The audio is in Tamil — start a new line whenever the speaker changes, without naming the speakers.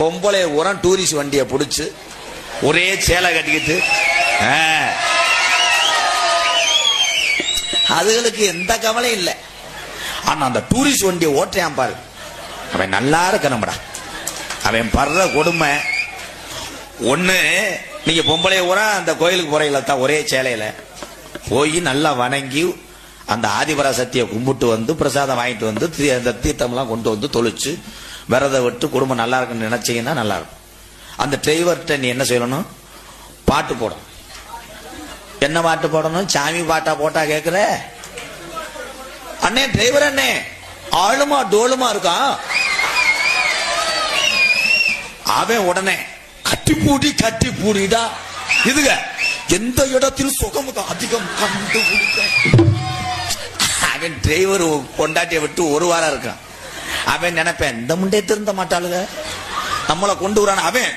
பொம்பளை உரம் டூரிஸ்ட் வண்டியை பிடிச்சி ஒரே சேலை கட்டிக்கிட்டு அதுகளுக்கு எந்த கவலையும் இல்லை. ஆனா அந்த டூரிஸ்ட் வண்டியை ஓட்டுறான் பாரு. அவன் நல்லா இருக்கணும்டா. அவன் படுற கொடுமை. ஒண்ணு நீங்க பொம்பளை ஊரா அந்த கோயிலுக்கு போறீங்களா தான் ஒரே சேலையில. போய் நல்லா வணங்கி அந்த ஆதிபராசக்தியை கும்பிட்டு வந்து பிரசாதம் வாங்கிட்டு வந்து அந்த தீர்த்தம்லாம் கொண்டு வந்து தொழிச்சு விரத விட்டு குடும்பம் நல்லா இருக்குன்னு நினைச்சீங்கன்னா நல்லா இருக்கும். அந்த டிரைவர்கிட்ட நீ என்ன செய்யணும் பாட்டு போடணும் என்ன பாட்டு போடணும்? சாமி பாட்டா போட்டா கேட்குற அண்ணே டிரைவர் அண்ணே ஆளுமா டோலுமா இருக்கான் அவன் உடனே கட்டி பூடி கட்டி பூடிடா இதுங்க எந்த இடத்தில் சுகம் அதிகம் கண்டு அவன் டிரைவர் பொண்டாட்டியை விட்டு ஒரு வாரம் இருக்கான். அவன் நினைப்பேன் இந்த முண்டே திருந்த மாட்டாளுங்க. நம்மளை கொண்டு வரான் அவன்.